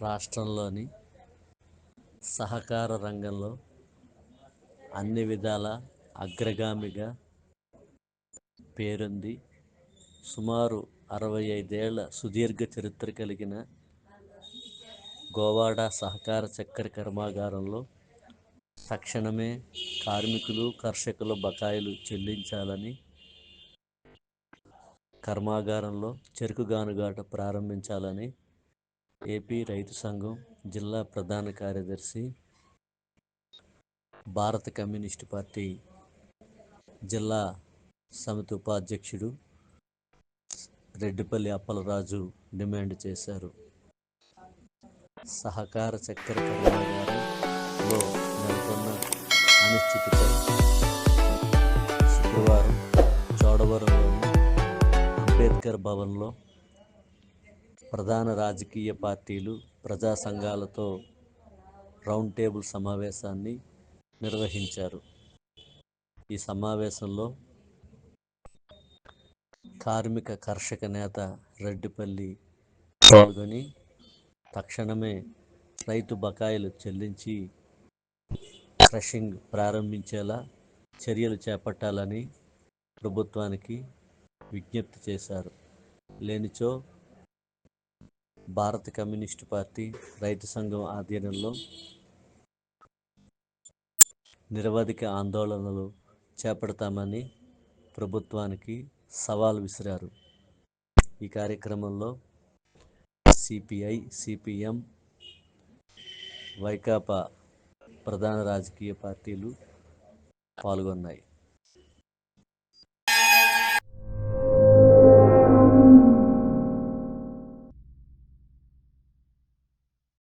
రాష్ట్రంలోని సహకార రంగంలో అన్ని విధాల అగ్రగామిగా పేరొంది. సుమారు అరవై ఐదేళ్ళ సుదీర్ఘ చరిత్ర కలిగిన గోవాడ సహకార చక్కెర కర్మాగారంలో తక్షణమే కార్మికులు కర్షకుల బకాయిలు చెల్లించాలని కర్మాగారంలో చెరుకుగానుగాట ప్రారంభించాలని ఏపీ రైతు సంఘం జిల్లా ప్రధాన కార్యదర్శి భారత కమ్యూనిస్టు పార్టీ జిల్లా సమితి ఉపాధ్యక్షుడు రెడ్డిపల్లి అప్పలరాజు డిమాండ్ చేశారు. సహకార చక్కెర కర్మాగారంలో నెలకొన్న అనిశ్చితిపై శుక్రవారం చోడవరంలోని అంబేద్కర్ భవన్లో ప్రధాన రాజకీయ పార్టీలు ప్రజా సంఘాలతో రౌండ్ టేబుల్ సమావేశాన్ని నిర్వహించారు. ఈ సమావేశంలో కార్మిక కర్షక నేత రెడ్డిపల్లి పాల్గొని తక్షణమే రైతు బకాయిలు చెల్లించి క్రషింగ్ ప్రారంభించేలా చర్యలు చేపట్టాలని ప్రభుత్వానికి విజ్ఞప్తి చేశారు. లేనిచో భారత కమ్యూనిస్టు పార్టీ రైతు సంఘం ఆధ్వర్యంలో నిరవధిక ఆందోళనలు చేపడతామని ప్రభుత్వానికి సవాల్ విసిరారు. ఈ కార్యక్రమంలో సిపిఐ సిపిఎం వైకాపా ప్రధాన రాజకీయ పార్టీలు పాల్గొన్నాయి.